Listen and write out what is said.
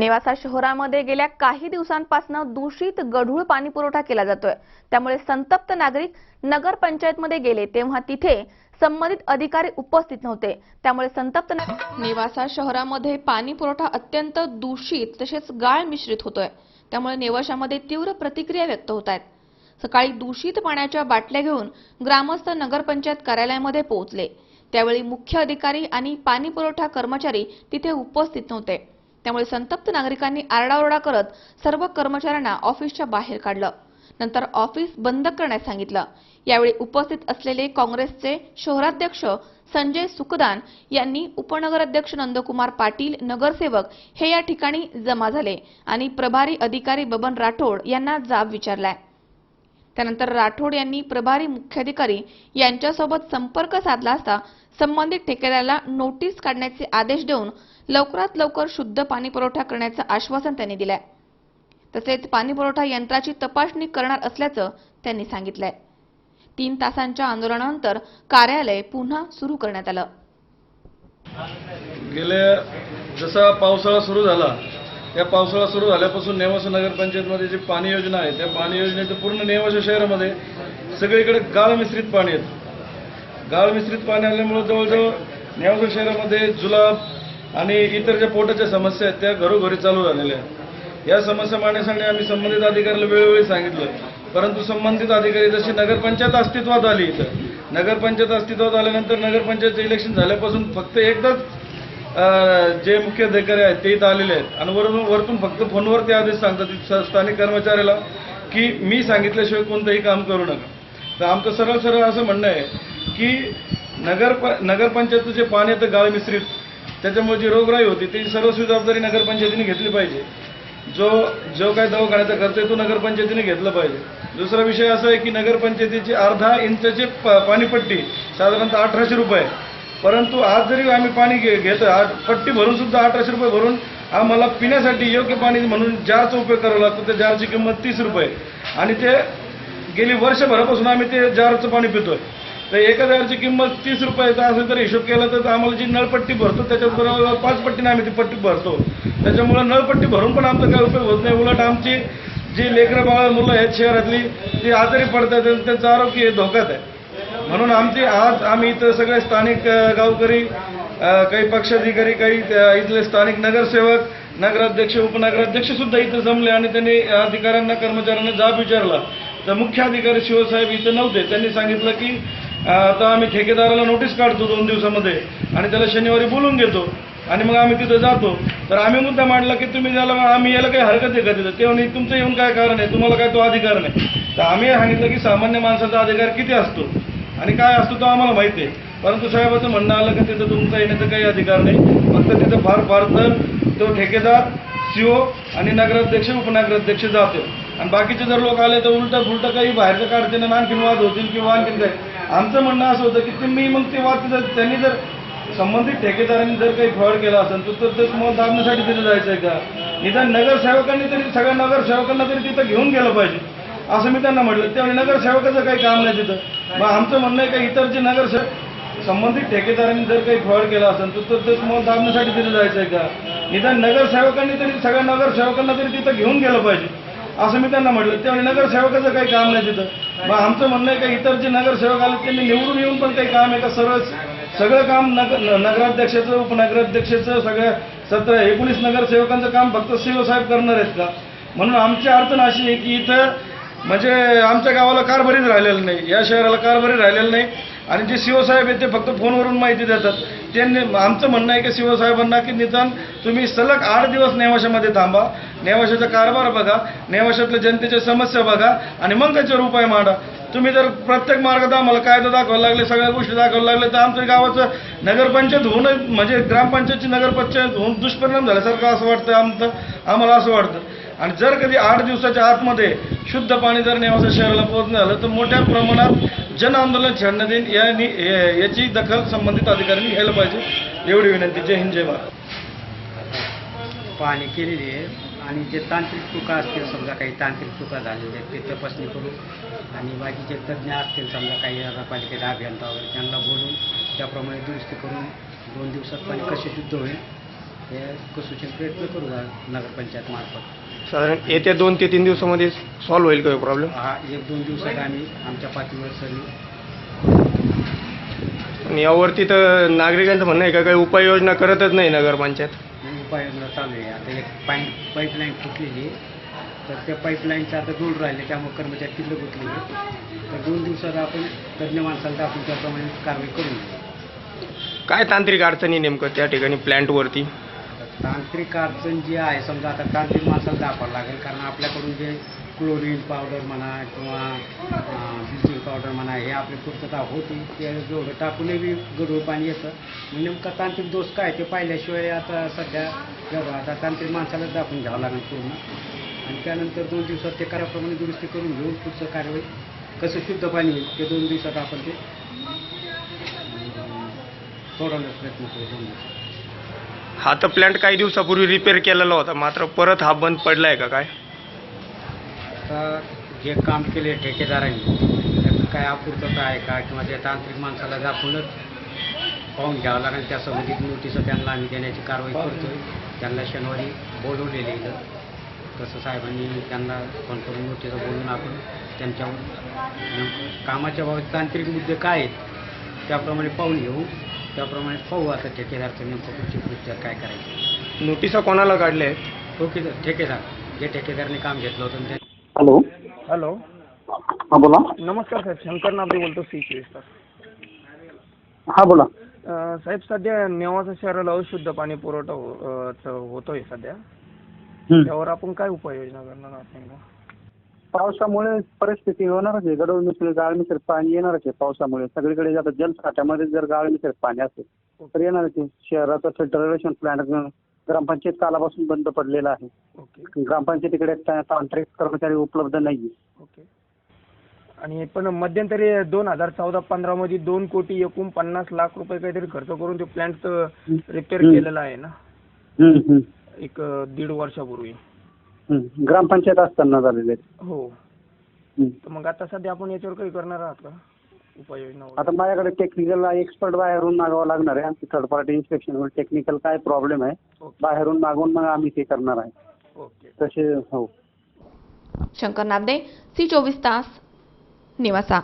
नेवासा शहरामध्ये गेल्या काही दिवसांपासून दूषित गढूळ पाणी पुरवठा केला जातोय. त्यामुळे संतप्त नागरिक नगर पंचायतमध्ये गेले तेव्हा तिथे संबंधित अधिकारी उपस्थित नव्हते. त्यामुळे संतप्त नेवासा शहरामध्ये पाणी पुरवठा अत्यंत दूषित तसेच गाळ मिश्रित होतोय. त्यामुळे नेवाशामध्ये तीव्र प्रतिक्रिया व्यक्त होत आहेत. सकाळी दूषित पाण्याच्या बाटल्या घेऊन ग्रामस्थ नगरपंचायत कार्यालयामध्ये पोहोचले. त्यावेळी मुख्य अधिकारी आणि पाणी पुरवठा कर्मचारी तिथे उपस्थित नव्हते. त्यामुळे संतप्त नागरिकांनी आरडाओरडा करत सर्व कर्मचाऱ्यांना ऑफिसच्या बाहेर काढलं. नंतर ऑफिस बंद करण्यास सांगितलं. यावेळी उपस्थित असलेले काँग्रेसचे शहराध्यक्ष संजय सुखदान यांनी उपनगराध्यक्ष नंदकुमार पाटील नगरसेवक हे या ठिकाणी जमा झाले आणि प्रभारी अधिकारी बबन राठोड यांना जाब विचारलाय. त्यानंतर राठोड यांनी प्रभारी मुख्याधिकारी यांच्यासोबत संपर्क साधला असता संबंधित ठेकेदाराला नोटीस काढण्याचे आदेश देऊन लवकरात लवकर शुद्ध पाणी पुरवठा करण्याचं आश्वासन त्यांनी दिलंय. तसेच पाणी पुरवठा यंत्राची तपासणी करणार असल्याचं त्यांनी सांगितलंय. तीन तासांच्या आंदोलनानंतर कार्यालय पुन्हा सुरू करण्यात आलं. गेल्या जसा पावसाळा सुरू झाला त्या पावसाळा सुरू झाल्यापासून नेवासा नगरपंचायतमध्ये जी पाणी योजना आहे त्या पाणी योजनेचं पूर्ण नेवासा शहरामध्ये सगळीकडे गाळ मिश्रित पाणी येतं. गाळ मिश्रित पाणी आल्यामुळं जवळजवळ नेवासा शहरामध्ये जुलाब आणि इतर ज्या पोटाच्या समस्या आहेत त्या घरोघरी चालू झालेल्या आहेत. या समस्या मांडण्यासाठी आम्ही संबंधित अधिकाऱ्याला वेळोवेळी सांगितलं. परंतु संबंधित अधिकारी जशी नगरपंचायत अस्तित्वात आली इथं. नगरपंचायत अस्तित्वात आल्यानंतर नगरपंचायतचं इलेक्शन झाल्यापासून फक्त एकदाच जे मुख्य अधिकारी आहेत ते इथं आलेले आहेत. आणि वरून वरतून फक्त फोनवर ते आदेश सांगतात स्थानिक कर्मचाऱ्याला की मी सांगितल्याशिवाय कोणतंही काम करू नका. तर आमचं सरळ सरळ असं म्हणणं आहे की नगर नगरपंचायतचं जे पाणी येतं गाळ मिश्रित. त्याच्यामुळे जी रोगराई होती ती सर्व जबाबदारी नगरपंचायतीने घेतली पाहिजे. जो जो काय दवाखान्याचा खर्च आहे तो नगरपंचायतीने घेतला पाहिजे. दुसरा विषय असा आहे की नगरपंचायतीची अर्धा इंचची प- पाणीपट्टी साधारणतः अठराशे रुपये परंतु आज जरी आम्ही पाणी घे घेतो आज पट्टी भरून सुद्धा अठराशे रुपये भरून आम्हाला पिण्यासाठी योग्य पाणी म्हणून जारचा उपयोग करावा लागतो त्या जारची किंमत तीस रुपये आणि ते गेली वर्षभरापासून आम्ही ते जारचं पाणी पितोय. तर एक हजारची किंमत तीस रुपयाचा असेल तर हिशोब केला तर आम्हाला जी नळपट्टी भरतो त्याच्याबरोबर पाच पट्टीने आम्ही ती पट्टी भरतो. त्याच्यामुळं नळपट्टी भरून पण आमचा काय उपयोग होत नाही. उलट आमची जी लेकरं बाळ मुलं आहेत शहरातली ती आजारी पडतात आणि त्यांचं आरोग्य हे धोक्यात आहे. म्हणून आमची आज आम्ही इथं सगळे स्थानिक गावकरी काही पक्षाधिकारी काही इथले स्थानिक नगरसेवक नगराध्यक्ष उपनगराध्यक्ष सुद्धा इथं जमले आणि त्यांनी अधिकाऱ्यांना कर्मचाऱ्यांना जाब विचारला. तर मुख्य अधिकारी शिवसाहेब इथं नव्हते. त्यांनी सांगितलं की तर आम्ही ठेकेदाराला नोटीस काढतो दोन दिवसामध्ये आणि त्याला शनिवारी बोलून घेतो. आणि मग आम्ही तिथं जातो. तर आम्ही मुद्दा मांडला की तुम्ही त्याला आम्ही याला काही हरकत आहे का तिथं? ते म्हणजे तुमचं येऊन काय कारण आहे? तुम्हाला काय तो अधिकार नाही? तर आम्ही सांगितलं की सामान्य माणसाचा अधिकार किती असतो? आणि काय असतो तो आम्हाला माहिती आहे. परंतु साहेबाचं म्हणणं आलं की तिथं तुमचा येण्याचा काही अधिकार नाही. फक्त तिथं फार फार तर तो ठेकेदार सीओ आणि नगराध्यक्ष उपनगराध्यक्ष जातो. आणि बाकीचे जर लोक आले तर उलटा फुलटा काही बाहेरचं काढतील आणखीन वाद होतील किंवा आणखीन काही आमचं म्हणणं असं होतं की तुम्ही मग ते वाद त्यांनी जर संबंधित ठेकेदारांनी जर काही फ्रॉड केला असेल तर ते तुम्हाला दाबण्यासाठी तिथे जायचं आहे का? निदान नगरसेवकांनी तरी सगळ्या नगरसेवकांना तरी तिथं घेऊन गेलं पाहिजे. असं मी त्यांना म्हटलं. त्यामुळे नगरसेवकाचं काही काम नाही तिथं. मग आमचं म्हणणं आहे का इतर जे नगरसेवक संबंधित ठेकेदारांनी जर काही फ्रॉड केला असेल तर ते तुम्हाला दाबण्यासाठी तिथे जायचं आहे का? निदान नगरसेवकांनी तरी सगळ्या नगरसेवकांना तरी तिथं घेऊन गेलं पाहिजे. असं मी त्यांना म्हटलं. त्यामुळे नगरसेवकाचं काही काम नाही तिथं. मग आमचं म्हणणं आहे का इतर जे नगरसेवक आले त्यांनी निवडून येऊन पण काही काम आहे का? सरळ सगळं काम नगर नगराध्यक्षाचं उपनगराध्यक्षाचं सगळ्या सतरा एकोणीस नगरसेवकांचं काम फक्त सीओ साहेब करणार आहेत का? म्हणून आमची अडचण अशी आहे की इथं म्हणजे आमच्या गावाला कारभारीच राहिलेलं नाही. या शहराला कारभारी राहिलेलं नाही. आणि जे सीओ साहेब आहेत ते फक्त फोनवरून माहिती देतात. त्यांनी आमचं म्हणणं आहे की शिवसाहेबांना की निदान तुम्ही सलग आठ दिवस नेवाशामध्ये थांबा. नेवाशाचा कारभार बघा. नेवाशातल्या जनतेच्या समस्या बघा आणि मग त्याच्यावर उपाय मांडा. तुम्ही जर प्रत्येक मार्गात आम्हाला कायदा दाखवायला लागले सगळ्या गोष्टी दाखवायला लागले तर आमच्या गावाचं नगरपंचायत होऊन म्हणजे ग्रामपंचायतची नगरपंचायत होऊन दुष्परिणाम झाल्यासारखं असं वाटतं आमचं. आम्हाला असं वाटतं. आणि जर कधी आठ दिवसाच्या आतमध्ये शुद्ध पाणी जर नेवासा शहराला पोहोचणं झालं तर मोठ्या प्रमाणात जन आंदोलन छेडण्यात येईल. या- याची दखल संबंधित अधिकाऱ्यांनी घ्यायला पाहिजे. एवढी विनंती. जय हिंद जय भारत. पाहणी केलेली आहे. आणि जे तांत्रिक चुका असतील समजा काही तांत्रिक चुका झालेल्या आहेत ते तपासणी करू. आणि बाकीचे तज्ज्ञ असतील समजा काही नगरपालिकेचे अभियंता वगैरे त्यांना बोलून त्याप्रमाणे दुरुस्ती करून दोन दिवसात पाणी कसे शुद्ध होईल हे कसूचे प्रयत्न करू नगरपंचायत मार्फत. साधारण येत्या दोन ते तीन दिवसामध्ये सॉल्व्ह होईल का प्रॉब्लेम हा एक दोन दिवसात आम्ही आमच्या पाठीवर सर्व आणि यावरती तर नागरिकांचं म्हणणं आहे का? काही उपाययोजना करतच नाही नगरपंचायत. उपाययोजना चालू आहे. आता एक पाईप पाईपलाईन फुटलेली आहे. तर त्या पाईपलाईनचं आता जोड राहिले त्यामुळे कर्मचारी तिथलं गुंतलेले आहेत. तर दोन दिवसात आपण तज्ज्ञ माणसाला दाखवून त्याप्रमाणे कारवाई करून घेऊ. काय तांत्रिक अडचणी नेमकं त्या ठिकाणी प्लॅन्टवरती तांत्रिक अडचण जी आहे समजा आता तांत्रिक माणसाला दाखवावं लागेल कारण आपल्याकडून जे क्लोरीन पावडर म्हणा किंवा ब्लिचिंग पावडर म्हणा हे आपली पूर्तता होती ते जेवढं टाकूनही बी गढूळ पाणी येतं. म्हणजे नेमका तांत्रिक दोष काय ते पाहिल्याशिवाय आता सध्या जेव्हा आता तांत्रिक माणसालाच दाखवून घ्यावं लागेल पूर्ण. आणि त्यानंतर दोन दिवसात ते कराप्रमाणे दुरुस्ती करून घेऊन पुढचं कारवाई कसं शुद्ध पाणी होईल ते दोन दिवसात आपण ते सोडवण्याचा प्रयत्न करू दोन दिवसात. हा तर प्लॅन्ट काही दिवसापूर्वी रिपेअर केलेला होता. मात्र परत हा बंद पडलाय का काय? आता जे काम केले ठेकेदारांनी त्याचं काय अपूर्तता आहे का? किंवा त्या तांत्रिक माणसाला दाखवूनच पाहून घ्यावं लागेल. त्या संबंधित नोटिसं त्यांना आम्ही देण्याची कारवाई करतोय. त्यांना शनिवारी बोलवलेले इथं. तसं साहेबांनी त्यांना फोन करून नोटिसं बोलून आपण त्यांच्यावर कामाच्या बाबत तांत्रिक मुद्दे काय आहेत त्याप्रमाणे पाहून घेऊ. त्याप्रमाणे पाहू आता ठेकेदारचं नेमकं पुढची कृत्य काय करायचं. नोटिसा कोणाला काढल्या आहेत? ठोकेदार ठेकेदार. जे ठेकेदारने काम घेतलं होतं ते हॅलो. हॅलो. हा बोला. नमस्कार साहेब शंकर नाबदे बोलतो सी चोवीस हा बोला. साहेब सध्या नेवासा शहराला अशुद्ध पाणी पुरवठा हो- अ, च- होतोय सध्या. हं. त्यावर आपण काय उपाययोजना करणार आहात नेमकं? पावसामुळे परिस्थिती होणारच आहे. गडोळ मिसळ गाळ मिसळत पाणी येणारच आहे पावसामुळे. सगळीकडे आता जलसाठ्यामध्ये जर गाळ मिसळत पाणी असेल तर येणारच आहे शहराचा फिल्टरेशन प्लांट ग्रामपंचायत कालापासून बंद पडलेला आहे. ग्रामपंचायतीकडे तांत्रिक कर्मचारी उपलब्ध नाही ओके. आणि पण मध्यंतरी दोन हजार चौदा पंधरा मध्ये दोन कोटी एकूण पन्नास लाख रुपये काहीतरी खर्च करून ते प्लॅन्ट रिपेअर. केलेला आहे ना? एक दीड वर्षापूर्वी. ग्रामपंचायत असताना झालेले आहेत. हो. तर मग आता सध्या आपण याच्यावर काही करणार आहात का? उपाययोजना वगैरे? आता माझ्याकडे टेक्निकल एक्सपर्ट बाहेरून मागावं लागणार आहे. आमची थर्ड पार्टी इन्स्पेक्शन टेक्निकल काय प्रॉब्लेम आहे ओके. बाहेरून मागून मग आम्ही ते करणार आहे. ओके. तसे हो. शंकर नाबदे सी चोवीस तास निवासा.